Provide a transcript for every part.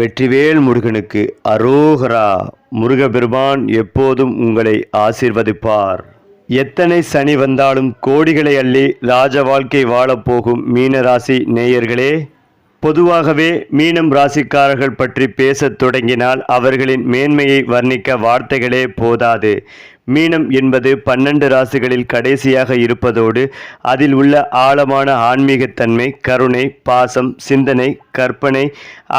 வெற்றிவேல் முருகனுக்கு அரோகரா முருகபெருமான் எப்போதும் உங்களை ஆசிர்வதிப்பார். எத்தனை சனி வந்தாலும் கோடிகளை அள்ளி ராஜ வாழ்க்கை வாழப்போகும் மீனராசி நேயர்களே பொதுவாகவே மீனம் ராசிக்காரர்கள் பற்றி பேசத் தொடங்கினால் அவர்களின் மேன்மையை வர்ணிக்க வார்த்தைகளே போதாது. மீனம் என்பது பன்னெண்டு ராசிகளில் கடைசியாக இருப்பதோடு அதில் உள்ள ஆழமான ஆன்மீகத்தன்மை கருணை பாசம் சிந்தனை கற்பனை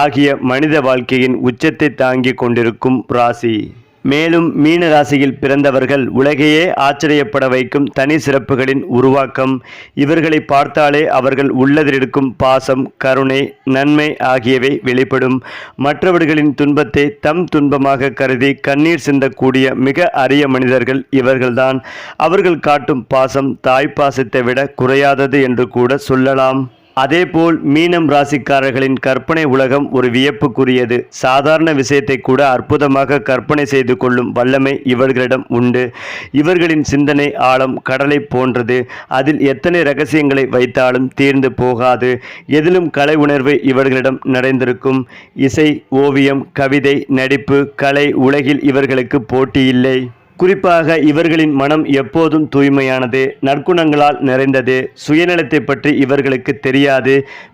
ஆகிய மனித வாழ்க்கையின் உச்சத்தை தாங்கிக் கொண்டிருக்கும் ராசி. மேலும் மீன ராசியில் பிறந்தவர்கள் உலகையே ஆச்சரியப்பட வைக்கும் தனி சிறப்புகளின் உருவாக்கம். இவர்களை பார்த்தாலே அவர்கள் உள்ளதிலிருக்கும் பாசம் கருணை நன்மை ஆகியவை வெளிப்படும். மற்றவர்களின் துன்பத்தை தம் துன்பமாக கருதி கண்ணீர் சிந்தக்கூடிய மிக அரிய மனிதர்கள் இவர்கள்தான். அவர்கள் காட்டும் பாசம் தாய் பாசத்தை விட குறையாதது என்று கூட சொல்லலாம். அதேபோல் மீனம் ராசிக்காரர்களின் கற்பனை உலகம் ஒரு வியப்புக்குரியது. சாதாரண விஷயத்தை கூட அற்புதமாக கற்பனை செய்து கொள்ளும் வல்லமை இவர்களிடம் உண்டு. இவர்களின் சிந்தனை ஆழம் கடலை போன்றது. அதில் எத்தனை ரகசியங்களை வைத்தாலும் தீர்ந்து போகாது. எதிலும் கலை உணர்வு இவர்களிடம் நிறைந்திருக்கும். இசை ஓவியம் கவிதை நடிப்பு கலை உலகில் இவர்களுக்கு போட்டியில்லை. குறிப்பாக இவர்களின் மனம் எப்போதும் தூய்மையானது நற்குணங்களால் நிறைந்தது சுயநலத்தை பற்றி இவர்களுக்கு தெரியாது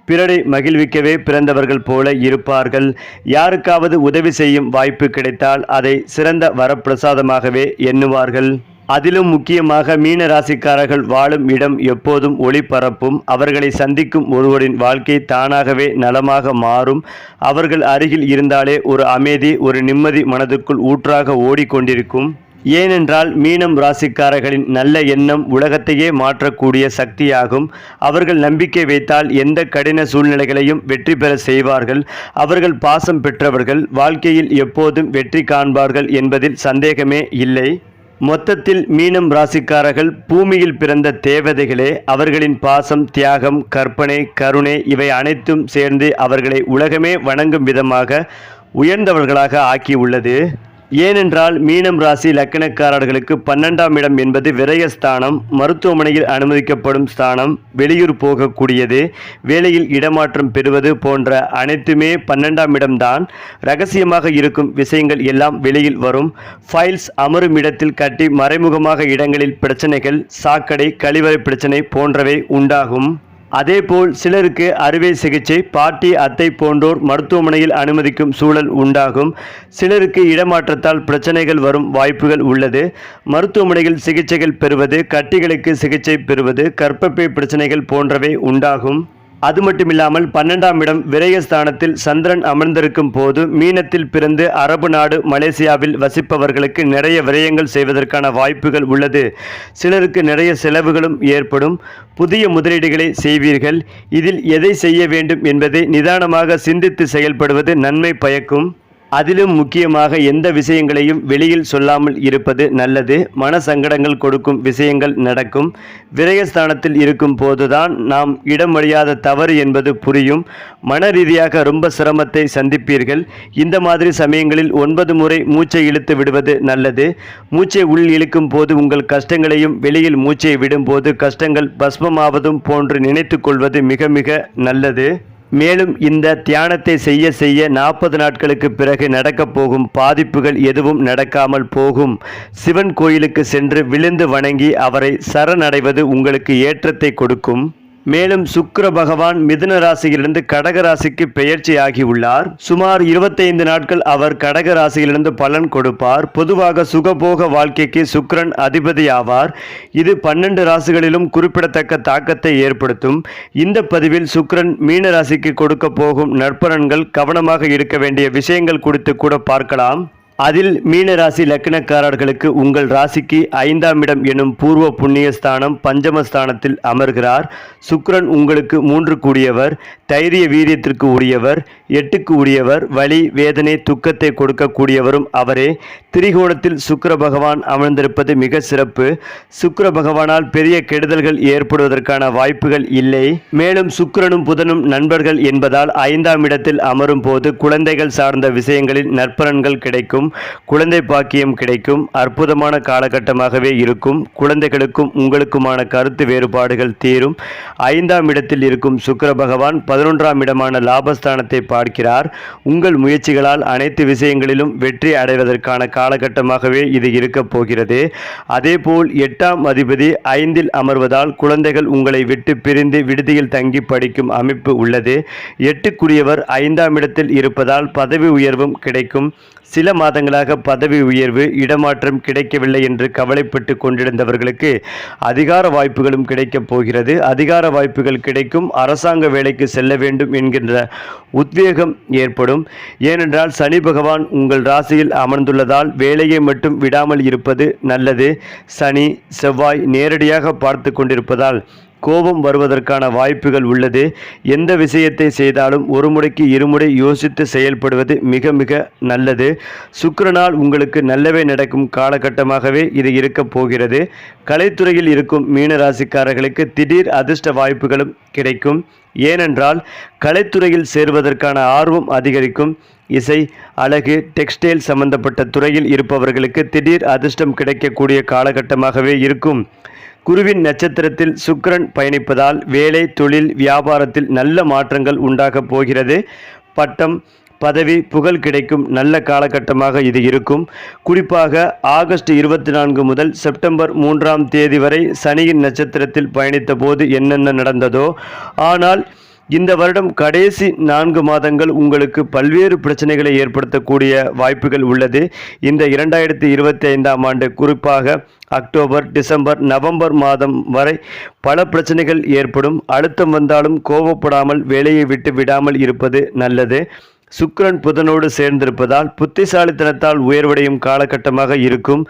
பிறரை மகிழ்விக்கவே பிறந்தவர்கள் போல இருப்பார்கள். யாருக்காவது உதவி செய்யும் வாய்ப்பு கிடைத்தால் அதை சிறந்த வரப்பிரசாதமாகவே எண்ணுவார்கள். அதிலும் முக்கியமாக மீன ராசிக்காரர்கள் வாழும் இடம் எப்போதும் ஒளிபரப்பும் அவர்களை சந்திக்கும் ஒருவரின் வாழ்க்கை தானாகவே நலமாக மாறும். அவர்கள் அருகில் இருந்தாலே ஒரு அமைதி ஒரு நிம்மதி மனதுக்குள் ஊற்றாக ஓடிக்கொண்டிருக்கும். ஏனென்றால் மீனம் ராசிக்காரர்களின் நல்ல எண்ணம் உலகத்தையே மாற்றக்கூடிய சக்தியாகும். அவர்கள் நம்பிக்கை வைத்தால் எந்த கடின சூழ்நிலைகளையும் வெற்றி பெற செய்வார்கள். அவர்கள் பாசம் பெற்றவர்கள் வாழ்க்கையில் எப்போதும் வெற்றி காண்பார்கள் என்பதில் சந்தேகமே இல்லை. மொத்தத்தில் மீனம் ராசிக்காரர்கள் பூமியில் பிறந்த தேவதைகளே அவர்களின் பாசம் தியாகம் கற்பனை கருணை இவை அனைத்தும் சேர்ந்து அவர்களை உலகமே வணங்கும் விதமாக உயர்ந்தவர்களாக ஆக்கியுள்ளது. ஏனென்றால் மீனம் ராசி லக்கணக்காரர்களுக்கு பன்னெண்டாம் இடம் என்பது விரயஸ்தானம் மருத்துவமனையில் அனுமதிக்கப்படும் ஸ்தானம் வெளியூர் போகக்கூடியது வேலையில் இடமாற்றம் பெறுவது போன்ற அனைத்துமே பன்னெண்டாம் இடம்தான். ரகசியமாக இருக்கும் விஷயங்கள் எல்லாம் வெளியில் வரும். ஃபைல்ஸ் அமரும் இடத்தில் கட்டி மறைமுகமாக இடங்களில் பிரச்சனைகள் சாக்கடை கழிவறை பிரச்சனை போன்றவை உண்டாகும். அதேபோல் சிலருக்கு அறுவை சிகிச்சை பாட்டி அத்தை போன்றோர் மருத்துவமனையில் அனுமதிக்கும் சூழல் உண்டாகும். சிலருக்கு இடமாற்றத்தால் பிரச்சனைகள் வரும் வாய்ப்புகள் உள்ளது. மருத்துவமனையில் சிகிச்சைகள் பெறுவது கட்டிகளுக்கு சிகிச்சை பெறுவது கர்ப்பப்பை பிரச்சனைகள் போன்றவை உண்டாகும். அது மட்டுமில்லாமல் பன்னெண்டாம் இடம் விரயஸ்தானத்தில் சந்திரன் அமர்ந்திருக்கும் போது மீனத்தில் பிறந்து அரபு நாடு மலேசியாவில் வசிப்பவர்களுக்கு நிறைய விரயங்கள் செய்வதற்கான வாய்ப்புகள் உள்ளது. சிலருக்கு நிறைய செலவுகளும் ஏற்படும். புதிய முதலீடுகளை செய்வீர்கள். இதில் எதை செய்ய வேண்டும் என்பதை நிதானமாக சிந்தித்து செயல்படுவது நன்மை பயக்கும். அதிலும் முக்கியமாக எந்த விஷயங்களையும் வெளியில் சொல்லாமல் இருப்பது நல்லது. மன சங்கடங்கள் கொடுக்கும் விஷயங்கள் நடக்கும். விரயஸ்தானத்தில் இருக்கும் போதுதான் நாம் இடமறியாத தவறு என்பது புரியும். மன ரீதியாக ரொம்ப சிரமத்தை சந்திப்பீர்கள். இந்த மாதிரி சமயங்களில் ஒன்பது முறை மூச்சை இழுத்து விடுவது நல்லது. மூச்சை உள் இழுக்கும் போது உங்கள் கஷ்டங்களையும் வெளியில் மூச்சை விடும்போது கஷ்டங்கள் பஸ்மமாவதும் போன்று நினைத்து கொள்வது மிக மிக நல்லது. மேலும் இந்த தியானத்தை செய்ய செய்ய நாற்பது நாட்களுக்கு பிறகு நடக்கப் போகும் பாதிப்புகள் எதுவும் நடக்காமல் போகும். சிவன் கோயிலுக்கு சென்று விழுந்து வணங்கி அவரை சரணடைவது உங்களுக்கு ஏற்றத்தை கொடுக்கும். மேலும் சுக்கர பகவான் மிதுன ராசியிலிருந்து கடக ராசிக்கு பெயர்ச்சி ஆகியுள்ளார் சுமார் இருபத்தைந்து நாட்கள் அவர் கடக ராசியிலிருந்து பலன் கொடுப்பார். பொதுவாக சுகபோக வாழ்க்கைக்கு சுக்கரன் அதிபதி ஆவார் இது பன்னெண்டு ராசிகளிலும் குறிப்பிடத்தக்க தாக்கத்தை ஏற்படுத்தும். இந்த பதிவில் சுக்கரன் மீன ராசிக்கு கொடுக்க போகும் நற்பலன்கள் கவனமாக இருக்க வேண்டிய விஷயங்கள் குறித்து கூட பார்க்கலாம். அதில் மீனராசி லக்னக்காரர்களுக்கு உங்கள் ராசிக்கு ஐந்தாம் இடம் எனும் பூர்வ புண்ணியஸ்தானம் பஞ்சமஸ்தானத்தில் அமர்கிறார். சுக்ரன் உங்களுக்கு மூன்று கூடியவர் தைரிய வீரியத்திற்கு உரியவர் எட்டுக்கு உரியவர் வலி வேதனை துக்கத்தை கொடுக்கக்கூடியவரும் அவரே. திரிகோணத்தில் சுக்கர பகவான் அமர்ந்திருப்பது மிக சிறப்பு. சுக்கர பகவானால் பெரிய கெடுதல்கள் ஏற்படுவதற்கான வாய்ப்புகள் இல்லை. மேலும் சுக்கரனும் புதனும் நண்பர்கள் என்பதால் ஐந்தாம் இடத்தில் அமரும் போது குழந்தைகள் சார்ந்த விஷயங்களில் நற்பலன்கள் கிடைக்கும். கிடைக்கும் குழந்தை பாக்கியம் கிடைக்கும் அற்புதமான காலகட்டமாகவே இருக்கும் குழந்தைகளுக்கும் உங்களுக்குமான கருத்து வேறுபாடுகள் தீரும். ஐந்தாம் இடத்தில் இருக்கும் சுக்கர பகவான் பதினொன்றாம் இடமான லாபஸ்தானத்தை பார்க்கிறார். உங்கள் முயற்சிகளால் அனைத்து விஷயங்களிலும் வெற்றி அடைவதற்கான காலகட்டமாகவே இது இருக்கப் போகிறது. அதேபோல் எட்டாம் அதிபதி ஐந்தில் அமர்வதால் குழந்தைகள் உங்களை விட்டு பிரிந்து விடுதியில் தங்கி படிக்கும் அமைப்பு உள்ளது. எட்டுக்குரியவர் ஐந்தாம் இடத்தில் இருப்பதால் பதவி உயர்வும் கிடைக்கும். சில மாத மாதங்களாக பதவி உயர்வு இடமாற்றம் கிடைக்கவில்லை என்று கவலைப்பட்டு கொண்டிருந்தவர்களுக்கு அதிகார வாய்ப்புகளும் கிடைக்கப் போகிறது. அதிகார வாய்ப்புகள் கிடைக்கும். அரசாங்க வேலைக்கு செல்ல வேண்டும் என்கின்ற உத்வேகம் ஏற்படும். ஏனென்றால் சனி பகவான் உங்கள் ராசியில் அமர்ந்துள்ளதால் வேலையை மட்டும் விடாமல் இருப்பது நல்லது. சனி செவ்வாய் நேரடியாக பார்த்து கொண்டிருப்பதால் கோபம் வருவதற்கான வாய்ப்புகள் உள்ளது. எந்த விஷயத்தை செய்தாலும் ஒரு முறைக்கு இருமுறை யோசித்து செயல்படுவது மிக மிக நல்லது. சுக்கரனால் உங்களுக்கு நல்லவே நடக்கும் காலகட்டமாகவே இது இருக்கப் போகிறது. கலைத்துறையில் இருக்கும் மீனராசிக்காரர்களுக்கு திடீர் அதிர்ஷ்ட வாய்ப்புகளும் கிடைக்கும். ஏனென்றால் கலைத்துறையில் சேர்வதற்கான ஆர்வம் அதிகரிக்கும். இசை அழகு டெக்ஸ்டைல் சம்பந்தப்பட்ட துறையில் இருப்பவர்களுக்கு திடீர் அதிர்ஷ்டம் கிடைக்கக்கூடிய காலகட்டமாகவே இருக்கும். குருவின் நட்சத்திரத்தில் சுக்கிரன் பயணிப்பதால் வேலை தொழில் வியாபாரத்தில் நல்ல மாற்றங்கள் உண்டாகப் போகிறது. பட்டம் பதவி புகழ் கிடைக்கும் நல்ல காலகட்டமாக இது இருக்கும். குறிப்பாக ஆகஸ்ட் இருபத்தி நான்கு முதல் செப்டம்பர் மூன்றாம் தேதி வரை சனியின் நட்சத்திரத்தில் பயணித்த போது என்னென்ன நடந்ததோ ஆனால் இந்த வருடம் கடைசி நான்கு மாதங்கள் உங்களுக்கு பல்வேறு பிரச்சனைகளை ஏற்படுத்தக்கூடிய வாய்ப்புகள் உள்ளது. இந்த இரண்டாயிரத்தி இருபத்தி ஐந்தாம் ஆண்டு குறிப்பாக அக்டோபர் டிசம்பர் நவம்பர் மாதம் வரை பல பிரச்சனைகள் ஏற்படும். அழுத்தம் வந்தாலும் கோபப்படாமல் வேலையை விட்டு விடாமல் இருப்பது நல்லது. சுக்கரன் புதனோடு சேர்ந்திருப்பதால் புத்திசாலித்தனத்தால் உயர்வடையும் காலகட்டமாக இருக்கும்.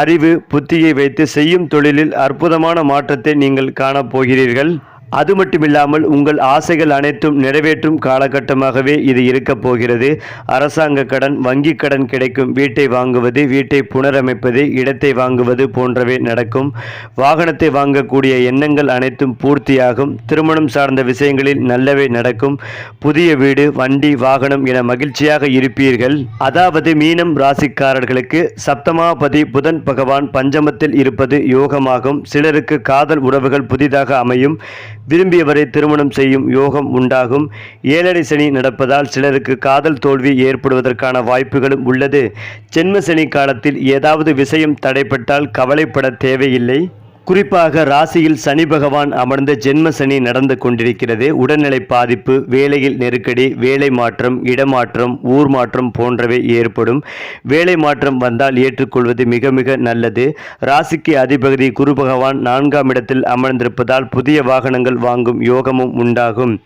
அறிவு புத்தியை வைத்து செய்யும் தொழிலில் அற்புதமான மாற்றத்தை நீங்கள் காணப்போகிறீர்கள். அது மட்டுமில்லாமல் உங்கள் ஆசைகள் அனைத்தும் நிறைவேற்றும் காலகட்டமாகவே இது இருக்கப் போகிறது. அரசாங்க கடன் வங்கி கடன் கிடைக்கும். வீட்டை வாங்குவது வீட்டை புனரமைப்பது இடத்தை வாங்குவது போன்றவை நடக்கும். வாகனத்தை வாங்கக்கூடிய எண்ணங்கள் அனைத்தும் பூர்த்தியாகும். திருமணம் சார்ந்த விஷயங்களில் நல்லவை நடக்கும். புதிய வீடு வண்டி வாகனம் என மகிழ்ச்சியாக இருப்பீர்கள். அதாவது மீனம் ராசிக்காரர்களுக்கு சப்தமாபதி புதன் பகவான் பஞ்சமத்தில் இருப்பது யோகமாகும். சிலருக்கு காதல் உறவுகள் புதிதாக அமையும். விரும்பியவரை திருமணம் செய்யும் யோகம் உண்டாகும். ஏழரை சனி நடப்பதால் சிலருக்கு காதல் தோல்வி ஏற்படுவதற்கான வாய்ப்புகளும் உள்ளது. ஜென்ம சனி காலத்தில் ஏதாவது விஷயம் தடைப்பட்டால் கவலைப்பட தேவையில்லை. குறிப்பாக ராசியில் சனி பகவான் அமர்ந்த ஜென்ம சனி நடந்து கொண்டிருக்கிறது. உடல்நிலை பாதிப்பு வேலையில் நெருக்கடி வேலை மாற்றம் இடமாற்றம் ஊர் மாற்றம் போன்றவை ஏற்படும். வேலை மாற்றம் வந்தால் ஏற்றுக்கொள்வது மிக மிக நல்லது. ராசிக்கு அதிபதி குரு பகவான் நான்காம் இடத்தில் அமர்ந்திருப்பதால் புதிய வாகனங்கள் வாங்கும் யோகமும் உண்டாகும்.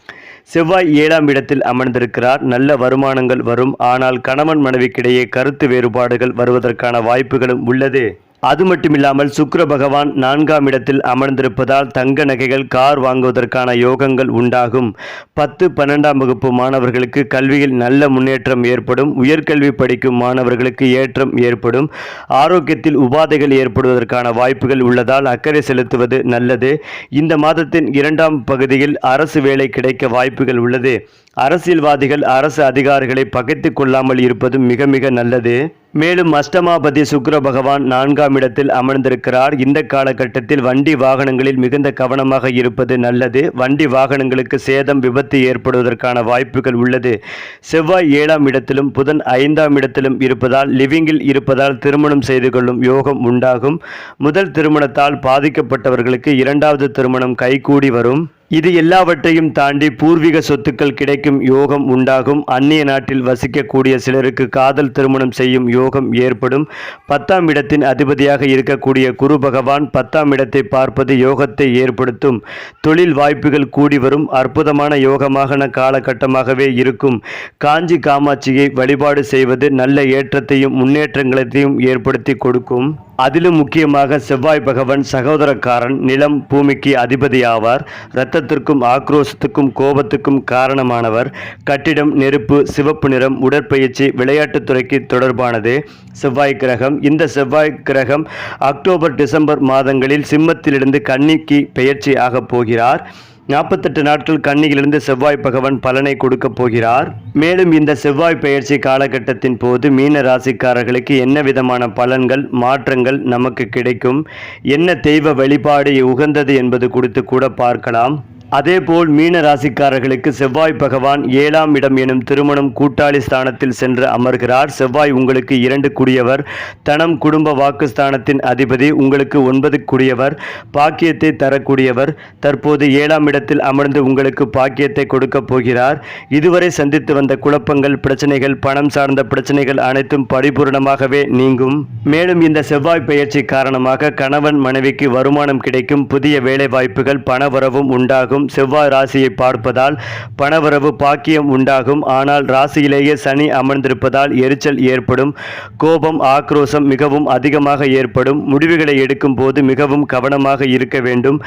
செவ்வாய் ஏழாம் இடத்தில் அமர்ந்திருக்கிறார். நல்ல வருமானங்கள் வரும். ஆனால் கணவன் மனைவிக்கிடையே கருத்து வேறுபாடுகள் வருவதற்கான வாய்ப்புகளும் உள்ளது. அது மட்டுமில்லாமல் சுக்கர பகவான் நான்காம் இடத்தில் அமர்ந்திருப்பதால் தங்க நகைகள் கார் வாங்குவதற்கான யோகங்கள் உண்டாகும். பத்து பன்னெண்டாம் வகுப்பு மாணவர்களுக்கு கல்வியில் நல்ல முன்னேற்றம் ஏற்படும். உயர்கல்வி படிக்கும் மாணவர்களுக்கு ஏற்றம் ஏற்படும். ஆரோக்கியத்தில் உபாதைகள் ஏற்படுவதற்கான வாய்ப்புகள் உள்ளதால் அக்கறை செலுத்துவது நல்லது. இந்த மாதத்தின் இரண்டாம் பகுதியில் அரசு வேலை கிடைக்க வாய்ப்புகள் உள்ளது. அரசியல்வாதிகள் அரசு அதிகாரிகளை பகைத்து கொள்ளாமல் இருப்பது மிக மிக நல்லது. மேலும் அஷ்டமாபதி சுக்ர பகவான் நான்காம் இடத்தில் அமர்ந்திருக்கிறார். இந்த காலகட்டத்தில் வண்டி வாகனங்களில் மிகுந்த கவனமாக இருப்பது நல்லது. வண்டி வாகனங்களுக்கு சேதம் விபத்து ஏற்படுவதற்கான வாய்ப்புகள் உள்ளது. செவ்வாய் ஏழாம் இடத்திலும் புதன் ஐந்தாம் இடத்திலும் இருப்பதால் லிவிங்கில் இருப்பதால் திருமணம் செய்து கொள்ளும் யோகம் உண்டாகும். முதல் திருமணத்தால் பாதிக்கப்பட்டவர்களுக்கு இரண்டாவது திருமணம் கைகூடி வரும். இது எல்லாவற்றையும் தாண்டி பூர்வீக சொத்துக்கள் கிடைக்கும் யோகம் உண்டாகும். அந்நிய நாட்டில் வசிக்கக்கூடிய சிலருக்கு காதல் திருமணம் செய்யும் யோகம் ஏற்படும். பத்தாம் இடத்தின் அதிபதியாக இருக்கக்கூடிய குரு பகவான் பத்தாம் இடத்தை பார்ப்பது யோகத்தை ஏற்படுத்தும். தொழில் வாய்ப்புகள் கூடி வரும். அற்புதமான யோகமான காலகட்டமாகவே இருக்கும். காஞ்சி காமாட்சியை வழிபாடு செய்வது நல்ல ஏற்றத்தையும் முன்னேற்றங்களையும் ஏற்படுத்தி கொடுக்கும். அதிலும் முக்கியமாக செவ்வாய் பகவன் சகோதரக்காரன் நிலம் பூமிக்கு அதிபதி ஆவார் இரத்தத்திற்கும் ஆக்ரோஷத்துக்கும் கோபத்துக்கும் காரணமானவர். கட்டிடம் நெருப்பு சிவப்பு நிறம் உடற்பயிற்சி விளையாட்டுத் துறைக்கு தொடர்பானது. செவ்வாய் கிரகம் இந்த செவ்வாய் கிரகம் அக்டோபர் டிசம்பர் மாதங்களில் சிம்மத்திலிருந்து கன்னிக்கு பெயர்ச்சி ஆகப் போகிறார். நாற்பத்தெட்டு நாட்கள் கன்னியிலிருந்து செவ்வாய் பகவான் பலனை கொடுக்க போகிறார். மேலும் இந்த செவ்வாய் பெயர்ச்சி காலகட்டத்தின் போது மீன ராசிக்காரர்களுக்கு என்ன விதமான பலன்கள் மாற்றங்கள் நமக்கு கிடைக்கும்? என்ன தெய்வ வழிபாடு உகந்தது என்பது குறித்து கூட பார்க்கலாம். அதேபோல் மீன ராசிக்காரர்களுக்கு செவ்வாய் பகவான் ஏழாம் இடம் எனும் திருமணம் கூட்டாளி ஸ்தானத்தில் சென்று அமர்கிறார். செவ்வாய் உங்களுக்கு இரண்டு குடியவர். தனம் குடும்ப வாக்குஸ்தானத்தின் அதிபதி உங்களுக்கு ஒன்பது குடியவர். பாக்கியத்தை தரக்கூடியவர். தற்போது ஏழாம் இடத்தில் அமர்ந்து உங்களுக்கு பாக்கியத்தை கொடுக்க போகிறார். இதுவரை சந்தித்து வந்த குழப்பங்கள் பிரச்சனைகள் பணம் சார்ந்த பிரச்சனைகள் அனைத்தும் பரிபூரணமாகவே நீங்கும். மேலும் இந்த செவ்வாய் பயிற்சி காரணமாக கணவன் மனைவிக்கு வருமானம் கிடைக்கும். புதிய வேலைவாய்ப்புகள் பணவரவும் உண்டாகும். செவ்வாய் ராசியை பார்ப்பதால் பணவரவு பாக்கியம் உண்டாகும். ஆனால் ராசியிலேயே சனி அமர்ந்திருப்பதால் எரிச்சல் ஏற்படும். கோபம் ஆக்ரோஷம் மிகவும் அதிகமாக ஏற்படும். முடிவுகளை எடுக்கும் போது மிகவும் கவனமாக இருக்க வேண்டும்.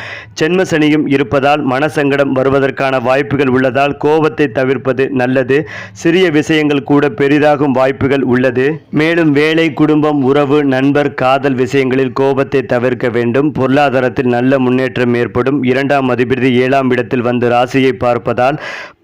சென்ம சனியும் இருப்பதால் மனசங்கடம் வருவதற்கான வாய்ப்புகள் உள்ளதால் கோபத்தை தவிர்ப்பது நல்லது. சிறிய விஷயங்கள் கூட பெரிதாகும் வாய்ப்புகள் உள்ளது. மேலும் வேலை குடும்பம் உறவு நண்பர் காதல் விஷயங்களில் கோபத்தை தவிர்க்க வேண்டும். பொருளாதாரத்தில் நல்ல முன்னேற்றம் ஏற்படும். இரண்டாம் அதிபதி ஏழாம் இடத்தில் வந்து ராசியை பார்ப்பதால்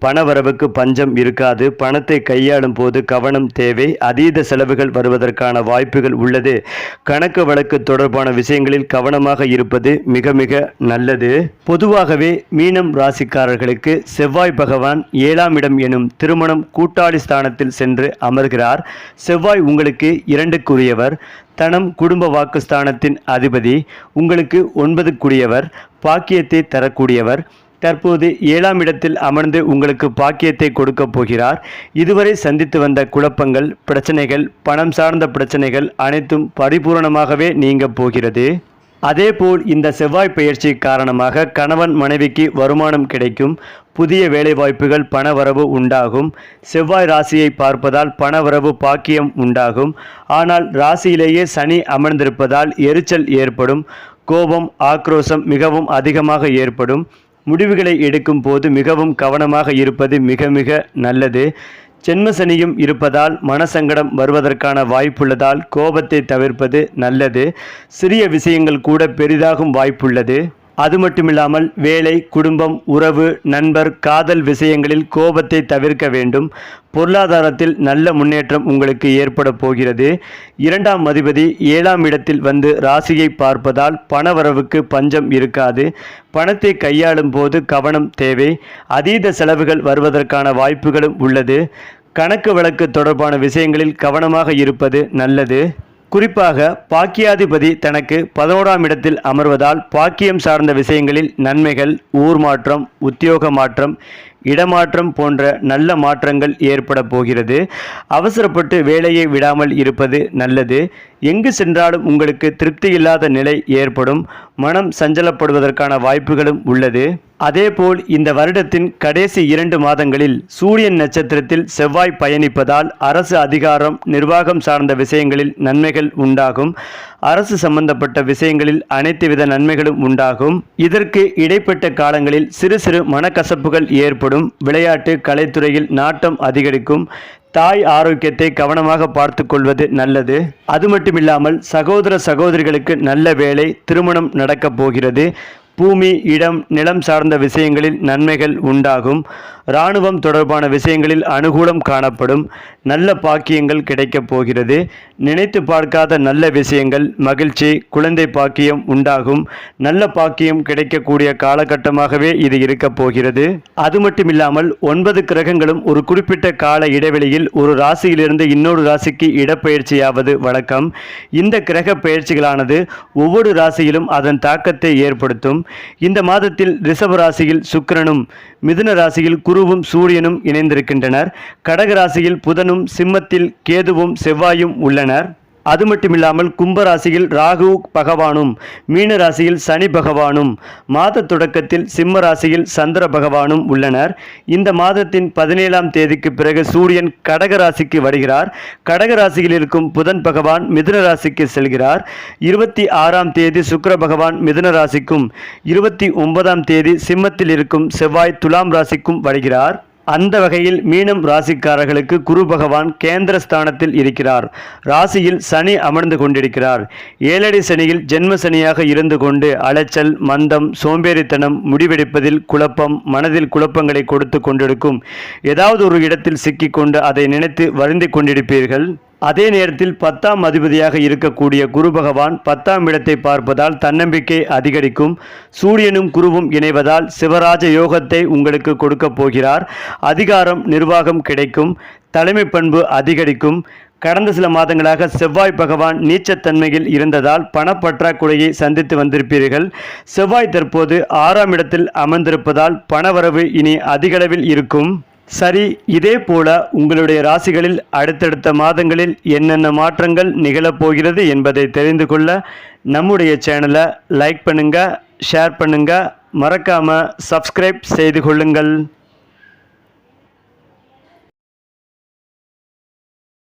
பணவரவுக்கு பஞ்சம் இருக்காது. பணத்தை கையாளும் போது கவனம் தேவை. அதீத செலவுகள் வருவதற்கான வாய்ப்புகள் உள்ளது. கணக்கு வழக்கு தொடர்பான விஷயங்களில் கவனமாக இருப்பது மிக மிக நல்லது. பொதுவாகவே மீனம் ராசிக்காரர்களுக்கு செவ்வாய் பகவான் ஏழாம் இடம் எனும் திருமணம் கூட்டாளி ஸ்தானத்தில் சென்று அமர்கிறார். செவ்வாய் உங்களுக்கு இரண்டுக்குரியவர். தனம் குடும்ப வாக்குஸ்தானத்தின் அதிபதி. உங்களுக்கு ஒன்பதுக்குரியவர். பாக்கியத்தை தரக்கூடியவர். தற்போது ஏழாம் இடத்தில் அமர்ந்து உங்களுக்கு பாக்கியத்தை கொடுக்க போகிறார். இதுவரை சந்தித்து வந்த குழப்பங்கள் பிரச்சனைகள் பணம் சார்ந்த பிரச்சனைகள் அனைத்தும் பரிபூரணமாகவே நீங்க போகிறது. அதேபோல் இந்த செவ்வாய் பயிற்சி காரணமாக கணவன் மனைவிக்கு வருமானம் கிடைக்கும் புதிய வேலைவாய்ப்புகள் பணவரவு உண்டாகும் செவ்வாய் ராசியை பார்ப்பதால் பணவரவு பாக்கியம் உண்டாகும். ஆனால் ராசியிலேயே சனி அமர்ந்திருப்பதால் எரிச்சல் ஏற்படும் கோபம் ஆக்ரோஷம் மிகவும் அதிகமாக ஏற்படும். முடிவுகளை எடுக்கும் போது மிகவும் கவனமாக இருப்பது மிக மிக நல்லது. ஜென்மசனியும் இருப்பதால் மனசங்கடம் வருவதற்கான வாய்ப்புள்ளதால் கோபத்தை தவிர்ப்பது நல்லது. சிறிய விஷயங்கள் கூட பெரிதாகும் வாய்ப்புள்ளது. அது மட்டுமில்லாமல் வேலை குடும்பம் உறவு நண்பர் காதல் விஷயங்களில் கோபத்தை தவிர்க்க வேண்டும். பொருளாதாரத்தில் நல்ல முன்னேற்றம் உங்களுக்கு ஏற்பட போகிறது. இரண்டாம் அதிபதி ஏழாம் இடத்தில் வந்து ராசியை பார்ப்பதால் பணவரவுக்கு பஞ்சம் இருக்காது. பணத்தை கையாளும் போது கவனம் தேவை. அதீத செலவுகள் வருவதற்கான வாய்ப்புகளும் உள்ளது. கணக்கு வழக்கு தொடர்பான விஷயங்களில் கவனமாக இருப்பது நல்லது. குறிப்பாக பாக்கியாதிபதி தனக்கு பதினோராம் இடத்தில் அமர்வதால் பாக்கியம் சார்ந்த விஷயங்களில் நன்மைகள் ஊர் மாற்றம் உத்தியோக மாற்றம் இடமாற்றம் போன்ற நல்ல மாற்றங்கள் ஏற்பட போகிறது. அவசரப்பட்டு வேலையை விடாமல் இருப்பது நல்லது. எங்கு சென்றாலும் உங்களுக்கு திருப்தி இல்லாத நிலை ஏற்படும். மனம் சஞ்சலப்படுவதற்கான வாய்ப்புகளும் உள்ளது. அதேபோல் இந்த வருடத்தின் கடைசி இரண்டு மாதங்களில் சூரியன் நட்சத்திரத்தில் செவ்வாய் பயணிப்பதால் அரசு அதிகாரம் நிர்வாகம் சார்ந்த விஷயங்களில் நன்மைகள் உண்டாகும். அரசு சம்பந்தப்பட்ட விஷயங்களில் அனைத்து வித நன்மைகளும் உண்டாகும். இதற்கு இடைப்பட்ட காலங்களில் சிறு சிறு மனக்கசப்புகள் ஏற்படும். விளையாட்டு கலைத்துறையில் நாட்டம் அதிகரிக்கும். தாய் ஆரோக்கியத்தை கவனமாக பார்த்து கொள்வது நல்லது. அது மட்டுமில்லாமல் சகோதர சகோதரிகளுக்கு நல்ல வேலை திருமணம் நடக்கப் போகிறது. பூமி இடம் நிலம் சார்ந்த விஷயங்களில் நன்மைகள் உண்டாகும். இராணுவம் தொடர்பான விஷயங்களில் அனுகூலம் காணப்படும். நல்ல பாக்கியங்கள் கிடைக்கப் போகிறது. நினைத்து பார்க்காத நல்ல விஷயங்கள் மகிழ்ச்சி குழந்தை பாக்கியம் உண்டாகும். நல்ல பாக்கியம் கிடைக்கக்கூடிய காலகட்டமாகவே இது இருக்கப் போகிறது. அது மட்டுமில்லாமல் ஒன்பது கிரகங்களும் ஒரு குறிப்பிட்ட கால இடைவெளியில் ஒரு ராசியிலிருந்து இன்னொரு ராசிக்கு இடப்பெயர்ச்சியாவது வழக்கம். இந்த கிரக பெயர்ச்சிகளானது ஒவ்வொரு ராசியிலும் அதன் தாக்கத்தை ஏற்படுத்தும். இந்த மாதத்தில் ரிஷப ராசியில் சுக்கிரனும் மிதுன ராசியில் குருவும் சூரியனும் இணைந்திருக்கின்றனர். கடக ராசியில் புதனும் சிம்மத்தில் கேதுவும் செவ்வாயும் உள்ளனர். அது மட்டுமில்லாமல் கும்பராசியில் ராகு பகவானும் மீன ராசியில் சனி பகவானும் மாத தொடக்கத்தில் சிம்ம ராசியில் சந்திர பகவானும் உள்ளனர். இந்த மாதத்தின் பதினேழாம் தேதிக்கு பிறகு சூரியன் கடக ராசிக்கு வருகிறார். கடக ராசியில் இருக்கும் புதன் பகவான் மிதுன ராசிக்கு செல்கிறார். இருபத்தி ஆறாம் தேதி சுக்கர பகவான் மிதுன ராசிக்கும் இருபத்தி ஒன்பதாம் தேதி சிம்மத்தில் இருக்கும் செவ்வாய் துலாம் ராசிக்கும் வருகிறார். அந்த வகையில் மீனம் ராசிக்காரர்களுக்கு குரு பகவான் கேந்திர ஸ்தானத்தில் இருக்கிறார். ராசியில் சனி அமர்ந்து கொண்டிருக்கிறார். ஏழடி சனியில் ஜென்ம சனியாக இருந்து கொண்டு அலைச்சல் மந்தம் சோம்பேறித்தனம் முடிவெடுப்பதில் குழப்பம் மனதில் குழப்பங்களை கொடுத்து கொண்டிருக்கும். ஏதாவது ஒரு இடத்தில் சிக்கிக்கொண்டு அதை நினைத்து வருந்திக் கொண்டிருப்பீர்கள். அதே நேரத்தில் பத்தாம் அதிபதியாக இருக்கக்கூடிய குரு பகவான் பத்தாம் இடத்தை பார்ப்பதால் தன்னம்பிக்கை அதிகரிக்கும். சூரியனும் குருவும் இணைவதால் சிவராஜ யோகத்தை உங்களுக்கு கொடுக்கப் போகிறார். அதிகாரம் நிர்வாகம் கிடைக்கும். தலைமை பண்பு அதிகரிக்கும். கடந்த சில மாதங்களாக செவ்வாய் பகவான் நீச்சத்தன்மையில் இருந்ததால் பணப்பற்றாக்குறையை சந்தித்து வந்திருப்பீர்கள். செவ்வாய் தற்போது ஆறாம் இடத்தில் அமர்ந்திருப்பதால் பணவரவு இனி அதிகளவில் இருக்கும். சரி இதே போல உங்களுடைய ராசிகளில் அடுத்தடுத்த மாதங்களில் என்னென்ன மாற்றங்கள் நிகழப்போகிறது என்பதை தெரிந்து கொள்ள நம்முடைய சேனலை லைக் பண்ணுங்கள் ஷேர் பண்ணுங்கள் மறக்காமல் சப்ஸ்கிரைப் செய்து கொள்ளுங்கள்.